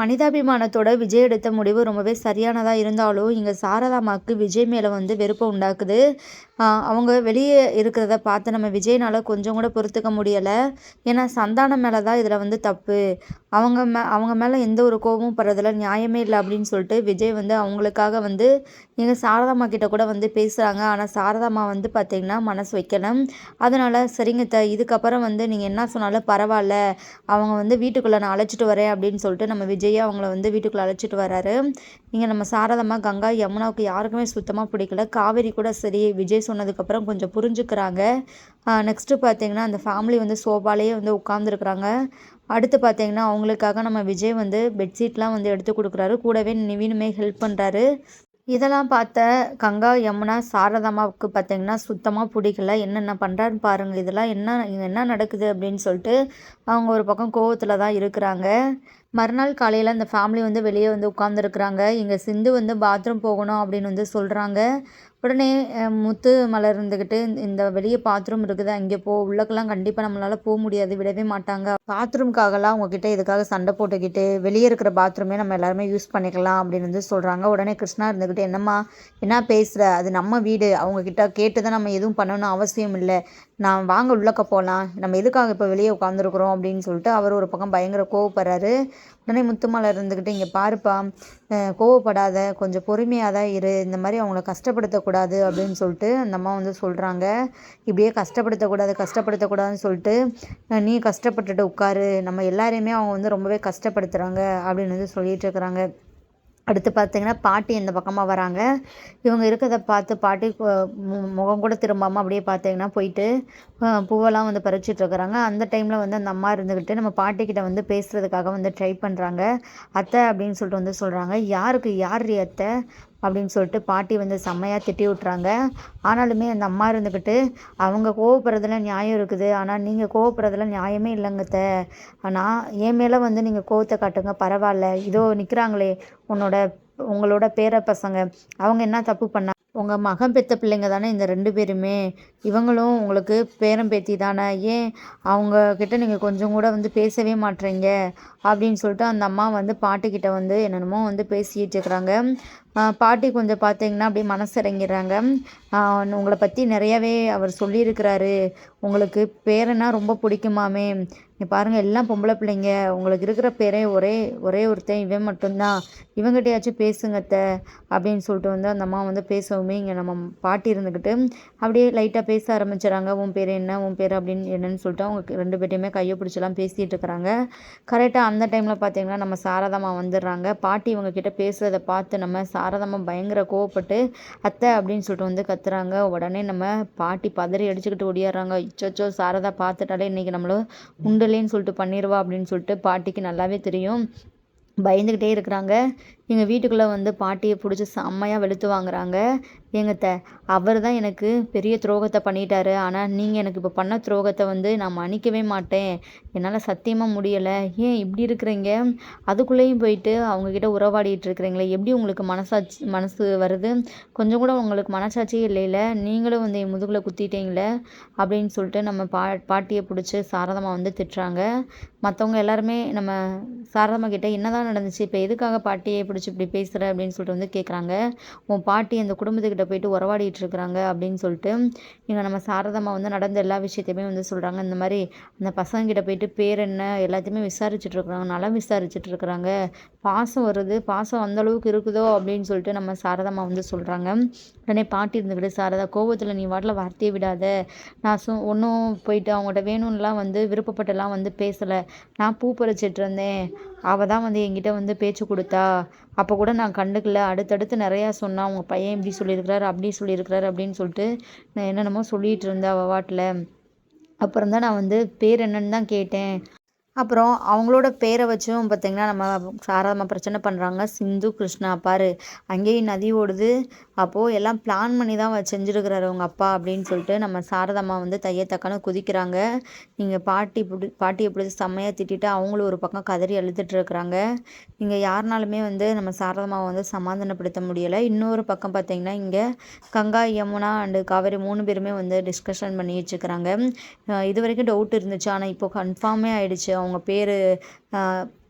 மனிதாபிமானத்தோட விஜய் எடுத்த முடிவு ரொம்பவே சரியானதாக இருந்தாலும் இங்கே சாரதாமாவுக்கு விஜய் மேலே வந்து வெறுப்பை உண்டாக்குது. அவங்க வெளியே இருக்கிறத பார்த்து நம்ம விஜய்னால் கொஞ்சம் கூட பொறுத்துக்க முடியலை. ஏன்னா சந்தானம் மேலே தான் இதில் வந்து தப்பு. அவங்க மே அவங்க மேலே எந்த ஒரு கோபமும் படுறதில் நியாயமே இல்லை அப்படின்னு சொல்லிட்டு விஜய் வந்து அவங்களுக்காக வந்து எங்கள் சாரதாமா கிட்ட கூட வந்து பேசுகிறாங்க ஆனால் சாரதாமா வந்து பார்த்திங்கன்னா மனசு வைக்கல. அதனால் சரிங்க த இதுக்கப்புறம் வந்து நீங்கள் என்ன சொன்னாலும் பரவாயில்ல. அவங்க வந்து வீட்டுக்குள்ளே நான் அழைச்சிட்டு வரேன் அப்படின்னு சொல்லிட்டு நம்ம விஜய் அவங்கள வந்து வீட்டுக்குள்ளே அழைச்சிட்டு வராரு. இங்கே நம்ம சாரதாம்மா கங்கா யமுனாவுக்கு யாருக்குமே சுத்தமாக பிடிக்கல. காவேரி கூட சரி விஜய் சொன்னதுக்கப்புறம் கொஞ்சம் புரிஞ்சுக்கிறாங்க. நெக்ஸ்ட்டு பார்த்தீங்கன்னா அந்த ஃபேமிலி வந்து சோபாலேயே வந்து உட்காந்துருக்குறாங்க அடுத்து பார்த்தீங்கன்னா அவங்களுக்காக நம்ம விஜய் வந்து பெட்ஷீட்லாம் வந்து எடுத்து கொடுக்குறாரு. கூடவே நிவீனுமே ஹெல்ப் பண்ணுறாரு இதெல்லாம் பார்த்த கங்கா யமுனா சாரதாமாவுக்கு பார்த்தீங்கன்னா சுத்தமாக பிடிக்கல. என்னென்ன பண்ணுறான்னு பாருங்கள் இதெல்லாம் என்ன என்ன நடக்குது அப்படின்னு சொல்லிட்டு அவங்க ஒரு பக்கம் கோவத்தில் தான் இருக்கிறாங்க. மறுநாள் காலையில் அந்த ஃபேமிலி வந்து வெளியே வந்து உட்காந்துருக்குறாங்க இங்கே சிந்து வந்து பாத்ரூம் போகணும் அப்படின்னு வந்து சொல்கிறாங்க உடனே முத்து மலர் இருந்துக்கிட்டு இந்த வெளியே பாத்ரூம் இருக்குது அங்கே போ உள்ளக்கெல்லாம் கண்டிப்பாக நம்மளால் போக முடியாது விடவே மாட்டாங்க. பாத்ரூம்காகலாம் அவங்கக்கிட்ட இதுக்காக சண்டை போட்டுக்கிட்டு வெளியே இருக்கிற பாத்ரூமே நம்ம எல்லாருமே யூஸ் பண்ணிக்கலாம் அப்படின்னு வந்து சொல்கிறாங்க உடனே கிருஷ்ணா இருந்துக்கிட்டு என்னம்மா என்ன பேசுகிற அது நம்ம வீடு. அவங்கக்கிட்ட கேட்டு தான் நம்ம எதுவும் பண்ணணும் அவசியம் இல்லை. நான் வாங்க உள்ளக்க போகலாம் நம்ம எதுக்காக இப்போ வெளியே உட்காந்துருக்குறோம் அப்படின்னு சொல்லிட்டு அவர் ஒரு பக்கம் பயங்கர கோவப்படுறாரு. உடனே முத்துமலர் இருந்துக்கிட்டு இங்கே பாருப்பா கோவப்படாத கொஞ்சம் பொறுமையாக தான் இரு. இந்த மாதிரி அவங்கள கஷ்டப்படுத்த கஷ்டப்படுத்தக்கூடாது அப்படின்னு சொல்லிட்டு அந்த அம்மா வந்து சொல்கிறாங்க இப்படியே கஷ்டப்படுத்தக்கூடாது கஷ்டப்படுத்தக்கூடாதுன்னு சொல்லிட்டு நீ கஷ்டப்பட்டுட்டு உட்காரு. நம்ம எல்லாரையுமே அவங்க வந்து ரொம்பவே கஷ்டப்படுத்துகிறாங்க அப்படின்னு வந்து சொல்லிகிட்டு இருக்கிறாங்க. அடுத்து பார்த்தீங்கன்னா பாட்டி இந்த பக்கமாக வராங்க. இவங்க இருக்கிறத பார்த்து பாட்டி முகம் கூட திரும்பாமல் அப்படியே பார்த்தீங்கன்னா போயிட்டு பூவெல்லாம் வந்து பறிச்சிட்ருக்குறாங்க அந்த டைமில் வந்து அந்த அம்மா இருந்துக்கிட்டு நம்ம பாட்டிக்கிட்ட வந்து பேசுகிறதுக்காக வந்து ட்ரை பண்ணுறாங்க அத்தை அப்படின்னு சொல்லிட்டு வந்து சொல்கிறாங்க யாருக்கு? யார் அத்தை? அப்படின்னு சொல்லிட்டு பாட்டி வந்து செம்மையாக திட்டி விட்றாங்க ஆனாலுமே அந்த அம்மா இருந்துக்கிட்டு அவங்க கோவப்படுறதுல நியாயம் இருக்குது. ஆனால் நீங்கள் கோவப்படுறதுல நியாயமே இல்லைங்கத்த ஆனால் என் மேலே வந்து நீங்கள் கோவத்தை காட்டுங்க. பரவாயில்ல. இதோ நிற்கிறாங்களே உன்னோட உங்களோட பேர பசங்க. அவங்க என்ன தப்பு பண்ணா உங்கள் மகன் பெற்ற பிள்ளைங்க தானே இந்த ரெண்டு பேருமே. இவங்களும் உங்களுக்கு பேரம் பேத்தி தானே. ஏன் அவங்க கிட்ட நீங்கள் கொஞ்சம் கூட வந்து பேசவே மாட்டேறீங்க அப்படின்னு சொல்லிட்டு அந்த அம்மா வந்து பாட்டிக்கிட்ட வந்து என்னென்னமோ வந்து பேசிகிட்டு இருக்கிறாங்க. பாட்டி கொஞ்சம் பார்த்தீங்கன்னா அப்படியே மனசு இறங்கிடுறாங்க உங்களை பற்றி நிறையாவே அவர் சொல்லியிருக்கிறாரு. உங்களுக்கு பேரனா ரொம்ப பிடிக்குமாமே. நீ பாருங்கள் எல்லாம் பொம்பளை பிள்ளைங்க. உங்களுக்கு இருக்கிற பேரே ஒரே ஒரே ஒருத்தன் இவன் மட்டும்தான். இவங்ககிட்டயாச்சும் பேசுங்கத்த அப்படின்னு சொல்லிட்டு வந்து அந்த அம்மா வந்து பேசவுமே இங்கே நம்ம பாட்டி இருந்துக்கிட்டு அப்படியே லைட்டாக பேச ஆரம்பிச்சிடறாங்க. உன் பேர் என்ன உன் பேர் அப்படின்னு என்னன்னு சொல்லிட்டு அவங்க ரெண்டு பேர்ட்டையுமே கையை பிடிச்சலாம் பேசிகிட்டு இருக்கிறாங்க. கரெக்டாக அந்த டைமில் பார்த்தீங்கன்னா நம்ம சாரதாமா வந்துடுறாங்க. பாட்டி இவங்கக்கிட்ட பேசுகிறத பார்த்து நம்ம சாரதாமா பயங்கர கோவப்பட்டு அத்தை அப்படின்னு சொல்லிட்டு வந்து கத்துறாங்க. உடனே நம்ம பாட்டி பதறி அடிச்சுக்கிட்டு ஓடியாடுறாங்க. இச்சோச்சோ சாரதா பார்த்துட்டாலே இன்றைக்கி நம்மள உண்டுலேன்னு சொல்லிட்டு பண்ணிடுவா அப்படின்னு சொல்லிட்டு பாட்டிக்கு நல்லாவே தெரியும். பயந்துக்கிட்டே இருக்கிறாங்க. எங்கள் வீட்டுக்குள்ளே வந்து பாட்டியை பிடிச்சி செம்மையாக வெளுத்து வாங்குறாங்க. த அவர் தான் எனக்கு பெரிய துரோகத்தை பண்ணிட்டாரு. ஆனால் நீங்கள் எனக்கு இப்போ பண்ண துரோகத்தை வந்து நான் மன்னிக்கவே மாட்டேன். என்னால் சத்தியமாக முடியலை. ஏன் இப்படி இருக்கிறீங்க? அதுக்குள்ளேயும் போயிட்டு அவங்கக்கிட்ட உறவாடிட்டு இருக்கிறீங்களே. எப்படி உங்களுக்கு மனசாட்சி மனசு வருது? கொஞ்சம் கூட உங்களுக்கு மனசாட்சியே இல்லைல்ல நீங்களும் வந்து என் முதுகில் குத்திட்டீங்களே அப்படின்னு சொல்லிட்டு நம்ம பா பாட்டியை பிடிச்சி சாரதமாக வந்து திட்டுறாங்க. மற்றவங்க எல்லாருமே நம்ம சாரதம்மா கிட்டே என்ன தான் நடந்துச்சு? இப்போ எதுக்காக பாட்டியை பிடிச்சி இப்படி பேசுகிற அப்படின்னு சொல்லிட்டு வந்து கேட்குறாங்க உன் பாட்டி அந்த குடும்பத்துக்கிட்ட போயிட்டு உறவாடிட்டு இருக்கிறாங்க அப்படின்னு சொல்லிட்டு இங்கே நம்ம சாரதம்மா வந்து நடந்த எல்லா விஷயத்தையுமே வந்து சொல்கிறாங்க இந்த மாதிரி அந்த பசங்கக்கிட்ட போயிட்டு பேர் என்ன எல்லாத்தையுமே விசாரிச்சுட்டு இருக்கிறாங்க நல்லா விசாரிச்சுட்டு இருக்கிறாங்க பாசம் வருது. பாசம் அந்தளவுக்கு இருக்குதோ அப்படின்னு சொல்லிட்டு நம்ம சாரதம்மா வந்து சொல்கிறாங்க உடனே பாட்டி இருந்துக்கிட்டு சாரதா கோவத்தில் நீ வாட்டில் வார்த்தையை விடாத. நான் சொ ஒன்றும் போயிட்டு அவங்கள்ட்ட வேணும்லாம் வந்து விருப்பப்பட்டெல்லாம் வந்து பேசலை. நான் பூ பறிச்சிட்டு இருந்தேன். அவள் தான் வந்து என்கிட்ட வந்து பேச்சு கொடுத்தா. அப்போ கூட நான் கண்டுக்கல. அடுத்தடுத்து நிறையா சொன்னான் உங்கள் பையன் இப்படி சொல்லியிருக்கிறாரு அப்படி சொல்லியிருக்கிறாரு அப்படின்னு சொல்லிட்டு நான் என்னென்னமோ சொல்லிகிட்டு இருந்தேன் அவள் வாட்டில் அப்புறம் தான் நான் வந்து பேர் என்னன்னு தான் கேட்டேன். அப்புறம் அவங்களோட பேரை வச்சும் பார்த்திங்கன்னா நம்ம சாரதம்மா பிரச்சனை பண்ணுறாங்க சிந்து கிருஷ்ணா பாரு. அங்கேயும் நதி ஓடுது. அப்போது எல்லாம் பிளான் பண்ணி தான் செஞ்சுருக்கிறாரு அவங்க அப்பா அப்படின்னு சொல்லிட்டு நம்ம சாரதம்மா வந்து தைய குதிக்கிறாங்க. நீங்கள் பாட்டி பிடி பாட்டியை எப்படி செம்மையாக திட்டிட்டு அவங்களும் ஒரு பக்கம் கதறி அழுதுட்டுருக்குறாங்க இங்கே யாருனாலுமே வந்து நம்ம சாரதம்மாவை வந்து சமாதானப்படுத்த முடியலை. இன்னொரு பக்கம் பார்த்திங்கன்னா இங்கே கங்கா யமுனா அண்டு காவேரி மூணு பேருமே வந்து டிஸ்கஷன் பண்ணி வச்சுக்கிறாங்க இது வரைக்கும் டவுட் இருந்துச்சு. ஆனால் இப்போ கன்ஃபார்மே ஆகிடுச்சு அவங்க பேர்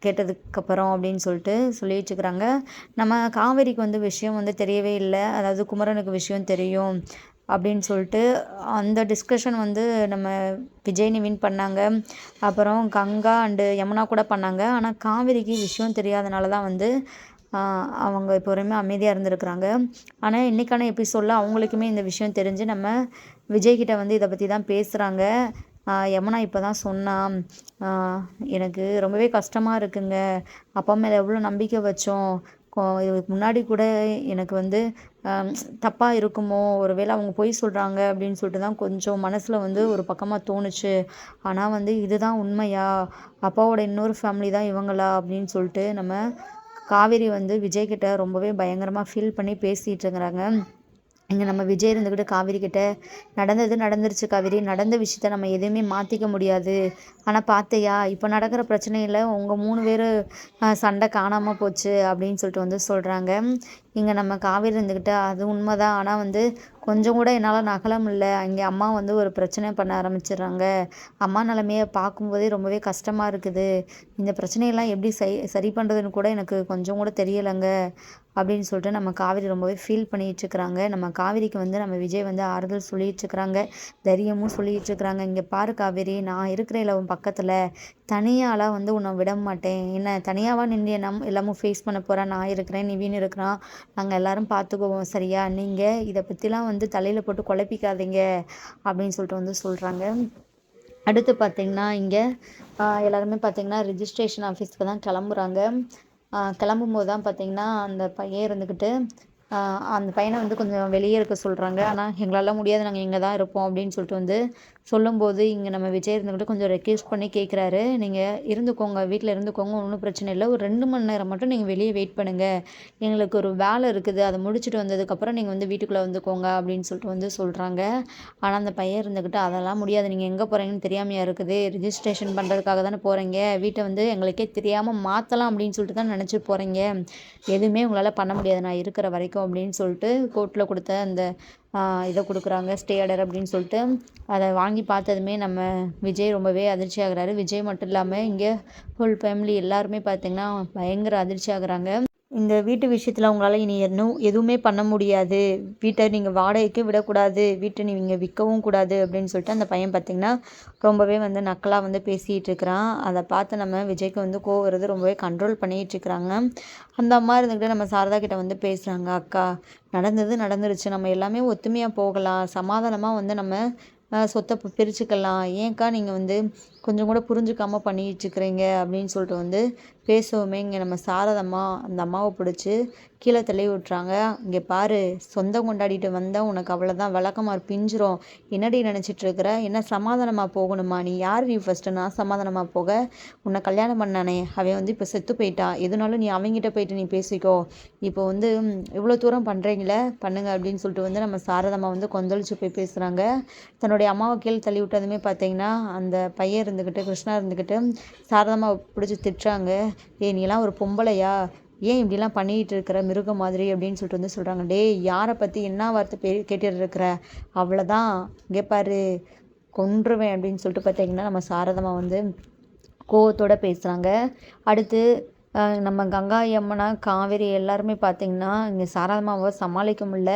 கேட்டதுக்கப்புறம் அப்படின்னு சொல்லிட்டு சொல்லி வச்சுக்கிறாங்க நம்ம காவேரிக்கு வந்து விஷயம் வந்து தெரியவே இல்லை. அதாவது குமரனுக்கு விஷயம் தெரியும் அப்படின்னு சொல்லிட்டு அந்த டிஸ்கஷன் வந்து நம்ம விஜய் நிவின் பண்ணாங்க. அப்புறம் கங்கா அண்டு யமுனா கூட பண்ணாங்க. ஆனால் காவேரிக்கு விஷயம் தெரியாதனால தான் வந்து அவங்க இப்போ வரையுமே அமைதியாக இருந்திருக்கிறாங்க. ஆனால் இன்றைக்கான எபிசோடில் அவங்களுக்குமே இந்த விஷயம் தெரிஞ்சு நம்ம விஜய்கிட்ட வந்து இதை பற்றி தான் பேசுகிறாங்க யமுனா இப்போ தான் சொன்னான் எனக்கு ரொம்பவே கஷ்டமாக இருக்குங்க. அப்பா மேலே எவ்வளோ நம்பிக்கை வச்சோம். இதுக்கு முன்னாடி கூட எனக்கு வந்து தப்பாக இருக்குமோ ஒரு வேளை அவங்க பொய் சொல்கிறாங்க அப்படின்னு சொல்லிட்டு தான் கொஞ்சம் மனசில் வந்து ஒரு பக்கமாக தோணுச்சு. ஆனால் வந்து இதுதான் உண்மையா? அப்பாவோட இன்னொரு ஃபேமிலி தான் இவங்களா? அப்படின்னு சொல்லிட்டு நம்ம காவேரி வந்து விஜய்கிட்ட ரொம்பவே பயங்கரமாக ஃபீல் பண்ணி பேசிகிட்டு இருக்கிறாங்க. இங்கே நம்ம விஜய் இருந்துக்கிட்டு காவேரி கிட்ட நடந்தது நடந்துருச்சு காவேரி. நடந்த விஷயத்த நம்ம எதுவுமே மாற்றிக்க முடியாது. ஆனால் பார்த்தையா இப்போ நடக்கிற பிரச்சனையில் உங்கள் மூணு பேர் சண்டை காணாமல் போச்சு அப்படின்னு சொல்லிட்டு வந்து சொல்கிறாங்க இங்கே நம்ம காவேரி இருந்துக்கிட்டு அது உண்மைதான். ஆனால் வந்து கொஞ்சம் கூட என்னால் நகல முடில அங்கே அம்மா வந்து ஒரு பிரச்சனை பண்ண ஆரம்பிச்சிடுறாங்க. அம்மா நிலமையை பார்க்கும்போதே ரொம்பவே கஷ்டமாக இருக்குது. இந்த பிரச்சனையெல்லாம் எப்படி சரி சரி பண்ணுறதுன்னு கூட எனக்கு கொஞ்சம் கூட தெரியலைங்க. அப்படின்னு சொல்லிட்டு நம்ம காவேரி ரொம்பவே ஃபீல் பண்ணிகிட்ருக்குறாங்க நம்ம காவேரிக்கு வந்து நம்ம விஜய் வந்து ஆறுதல் சொல்லிகிட்ருக்குறாங்க தைரியமும் சொல்லிகிட்ருக்குறாங்க இங்கே பாரு காவேரி நான் இருக்கிற உன் பக்கத்தில் தனியாலாம் வந்து உன்னை விட மாட்டேன். என்ன தனியாவா நின்று நம் எல்லாமும் ஃபேஸ் பண்ண போகிறேன் நான் இருக்கிறேன் நிவின் இருக்கிறான். நாங்கள் எல்லோரும் பார்த்துக்குவோம் சரியா? நீங்கள் இதை பற்றிலாம் வந்து தலையில் போட்டு குழப்பிக்காதீங்க அப்படின்னு சொல்லிட்டு வந்து சொல்கிறாங்க அடுத்து பார்த்திங்கன்னா இங்கே எல்லாருமே பார்த்திங்கன்னா ரிஜிஸ்ட்ரேஷன் ஆஃபீஸ்க்கு தான் கிளம்புறாங்க. கிளம்பும்போது தான் பார்த்திங்கன்னா அந்த பையன் இருந்துக்கிட்டு அந்த பையனை வந்து கொஞ்சம் வெளியே இருக்க சொல்கிறாங்க ஆனால் எங்களால் முடியாது. நாங்கள் இங்கே தான் இருப்போம் அப்படின்னு சொல்லிட்டு வந்து சொல்லும்போது இங்கே நம்ம விஜய் இருந்துக்கிட்டு கொஞ்சம் ரெக்வெஸ்ட் பண்ணி கேட்குறாரு நீங்கள் இருந்துக்கோங்க வீட்டில் இருந்துக்கோங்க ஒன்றும் பிரச்சனை இல்லை. ஒரு ரெண்டு மணி நேரம் மட்டும் நீங்கள் வெளியே வெயிட் பண்ணுங்கள் எங்களுக்கு ஒரு வேலை இருக்குது. அதை முடிச்சுட்டு வந்ததுக்கப்புறம் நீங்கள் வந்து வீட்டுக்குள்ளே வந்துக்கோங்க அப்படின்னு சொல்லிட்டு வந்து சொல்கிறாங்க ஆனால் அந்த பையன் இருந்துக்கிட்டு அதெல்லாம் முடியாது. நீங்கள் எங்கே போகிறீங்கன்னு தெரியாமையாக இருக்குது. ரிஜிஸ்ட்ரேஷன் பண்ணுறதுக்காக தானே போகிறீங்க வீட்டை வந்து எங்களுக்கே தெரியாமல் மாற்றலாம் அப்படின்னு சொல்லிட்டு தான் நினச்சி போகிறீங்க எதுவுமே உங்களால் பண்ண முடியாது. நான் இருக்கிற வரைக்கும் அப்படின்னு சொல்லிட்டு கோர்ட்டில் கொடுத்த அந்த இதை கொடுக்குறாங்க ஸ்டே ஆர்டர் அப்படின்னு சொல்லிட்டு. அதை வாங்கி பார்த்ததுமே நம்ம விஜய் ரொம்பவே அதிர்ச்சி ஆகுறாரு விஜய் மட்டும் இல்லாமல் இங்கே ஃபுல் ஃபேமிலி எல்லாருமே பார்த்திங்கன்னா பயங்கர அதிர்ச்சி ஆகுறாங்க இந்த வீட்டு விஷயத்தில் உங்களால் இனி இன்னும் எதுவுமே பண்ண முடியாது. வீட்டை நீங்கள் வாடகைக்கு விடக்கூடாது. வீட்டை நீங்கள் விற்கவும் கூடாது அப்படின்னு சொல்லிட்டு அந்த பையன் பார்த்திங்கன்னா ரொம்பவே வந்து நக்கலாக வந்து பேசிகிட்டு இருக்கிறான். அதை பார்த்து நம்ம விஜய்க்கு வந்து கோவம் ரொம்பவே கண்ட்ரோல் பண்ணிகிட்டு இருக்கிறாங்க. அந்த அம்மா இருந்துக்கிட்டு நம்ம சாரதா கிட்ட வந்து பேசுகிறாங்க அக்கா நடந்தது நடந்துருச்சு. நம்ம எல்லாமே ஒத்துமையாக போகலாம். சமாதானமாக வந்து நம்ம சொத்தை பிரிச்சுக்கலாம். ஏன்க்கா நீங்கள் வந்து கொஞ்சம் கூட புரிஞ்சுக்காமல் பண்ணிகிட்ருக்குறீங்க அப்படின்னு சொல்லிட்டு வந்து பேசுவோமே இங்கே நம்ம சாரதம்மா அந்த அம்மாவை பிடிச்சி கீழே தள்ளி விட்றாங்க இங்கே பாரு சொந்தம் கொண்டாடிட்டு வந்தால் உனக்கு அவ்வளோதான் விளக்கமாக பிஞ்சிரும். என்னடி நினச்சிட்ருக்குற என்ன சமாதானமாக போகணுமா? நீ யார் நீ ஃபஸ்ட்டு நான் சமாதானமாக போக? உன்னை கல்யாணம் பண்ணானே. அவன் வந்து இப்போ செத்து போயிட்டான் எதுனாலும் நீ அவங்ககிட்ட போயிட்டு நீ பேசிக்கோ. இப்போ வந்து இவ்வளோ தூரம் பண்ணுறீங்களே பண்ணுங்க அப்படின்னு சொல்லிட்டு வந்து நம்ம சாரதம்மா வந்து கொந்தளிச்சு போய் பேசுகிறாங்க தன்னுடைய அம்மாவை கீழே தள்ளி விட்டதுமே பார்த்தீங்கன்னா அந்த பையன் இருந்துக்கிட்டு கிருஷ்ணா இருந்துக்கிட்டு சாரதம்மா பிடிச்சி திட்டுறாங்க. ஏ நீலாம் ஒரு பொம்பளையா? ஏன் இப்படிலாம் பண்ணிகிட்டு இருக்கிற? மிருகம் மாதிரி அப்படின்னு சொல்லிட்டு வந்து சொல்கிறாங்க டே யாரை பற்றி என்ன வார்த்தை பே கேட்டுட்டு இருக்கிற? அவ்வளோதான் இங்கே பாரு கொன்றுவேன் அப்படின்னு சொல்லிட்டு பார்த்தீங்கன்னா நம்ம சாரதமாக வந்து கோவத்தோடு பேசுகிறாங்க அடுத்து நம்ம கங்கா யமுனா காவேரி எல்லாருமே பார்த்திங்கன்னா இங்கே சாரதாமாவை சமாளிக்க முடில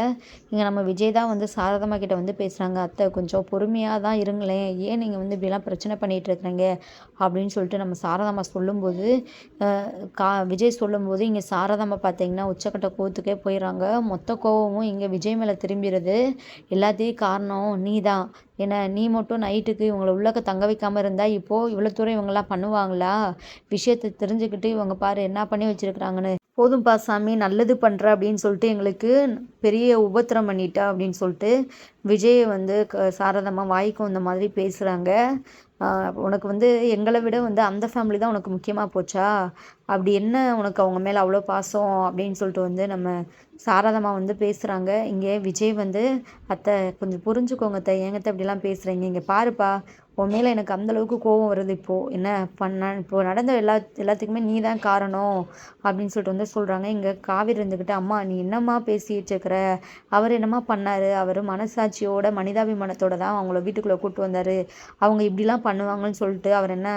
இங்கே நம்ம விஜய் தான் வந்து சாரதாம்மா கிட்ட வந்து பேசுகிறாங்க அத்தை கொஞ்சம் பொறுமையாக தான் இருங்களேன். ஏன் நீங்கள் வந்து இப்படிலாம் பிரச்சனை பண்ணிகிட்டு இருக்கிறீங்க? அப்படின்னு சொல்லிட்டு நம்ம சாரதாம்மா சொல்லும்போது கா விஜய் சொல்லும்போது இங்கே சாரதாம்மா பார்த்திங்கன்னா உச்சக்கட்ட கோத்துக்கே போயிடறாங்க மொத்த கோவமும் இங்கே விஜய் மேலே திரும்பிடுது. எல்லாத்தையும் காரணம் நீ தான் ஏன்னா நீ மட்டும் நைட்டுக்கு இவங்களை உள்ளக்க தங்க வைக்காமல் இருந்தால் இப்போது இவ்வளோ தூரம் இவங்கெல்லாம் பண்ணுவாங்களா? விஷயத்தை தெரிஞ்சுக்கிட்டு இவங்க பாரு என்ன பண்ணி வச்சுருக்குறாங்கன்னு. போதும்பா சாமி நல்லது பண்ணுற அப்படின்னு சொல்லிட்டு எங்களுக்கு பெரிய உபத்திரம் பண்ணிட்டா அப்படின்னு சொல்லிட்டு விஜயை வந்து க சாரதமாக வாய்க்கும் இந்த மாதிரி பேசுகிறாங்க உனக்கு வந்து எங்களை விட வந்து அந்த ஃபேமிலி தான் உனக்கு முக்கியமாக போச்சா? அப்படி என்ன உனக்கு அவங்க மேலே அவ்வளோ பாசம் அப்படின்னு சொல்லிட்டு வந்து நம்ம சாரதம்மா வந்து பேசுகிறாங்க இங்கே விஜய் வந்து அத்தை கொஞ்சம் புரிஞ்சுக்கோங்க அத்தை ஏங்கத்தை இப்படிலாம் பேசுகிறீங்க இங்கே பாருப்பா உன் மேலே எனக்கு அந்தளவுக்கு கோபம் வருது இப்போது என்ன பண்ண இப்போது நடந்த எல்லா எல்லாத்துக்குமே நீ தான் காரணம் அப்படின்னு சொல்லிட்டு வந்து சொல்கிறாங்க இங்கே காவிரி இருந்துக்கிட்டு அம்மா நீ என்னம்மா பேசிகிட்டு இருக்கிற? அவர் என்னம்மா பண்ணார்? அவர் மனசாட்சியோட மனிதாபிமானத்தோட தான் அவங்கள வீட்டுக்குள்ளே கூப்பிட்டு வந்தார். அவங்க இப்படிலாம் பண்ணுவாங்கன்னு சொல்லிட்டு அவர் என்ன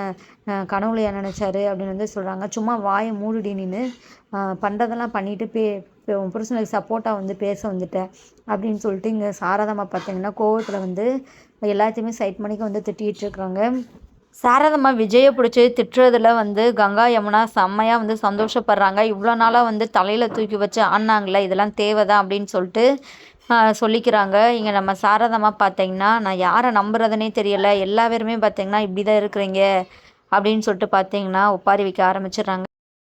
கனவுலையா நினச்சாரு அப்படின்னு வந்து சொல்கிறாங்க சும்மா வாயை மூடிடி நின்று பண்ணுறதெல்லாம் பண்ணிட்டு பே உன் புருஷனுக்கு சப்போர்ட்டாக வந்து பேச வந்துட்டேன் அப்படின்னு சொல்லிட்டு இங்கே சாரதாம்மா பார்த்தீங்கன்னா கோவத்தில் வந்து எல்லாத்தையுமே சைட் பண்ணிக்க வந்து திட்டிகிட்டு இருக்கிறாங்க சாரதம்மா விஜயை பிடிச்சி திட்டுறதுல வந்து கங்கா யமுனா செம்மையாக வந்து சந்தோஷப்படுறாங்க. இவ்வளோ நாளாக வந்து தலையில் தூக்கி வச்சு ஆனாங்களே இதெல்லாம் தேவைதான் அப்படின்னு சொல்லிட்டு சொல்லிக்கிறாங்க. இங்கே நம்ம சாரதம்மா பார்த்தீங்கன்னா நான் யாரை நம்புறதுனே தெரியலை. எல்லா பேருமே பார்த்தீங்கன்னா இப்படி தான் இருக்கிறீங்க அப்படின்னு சொல்லிட்டு பார்த்தீங்கன்னா ஒப்பாரி வைக்க ஆரம்பிச்சிடுறாங்க.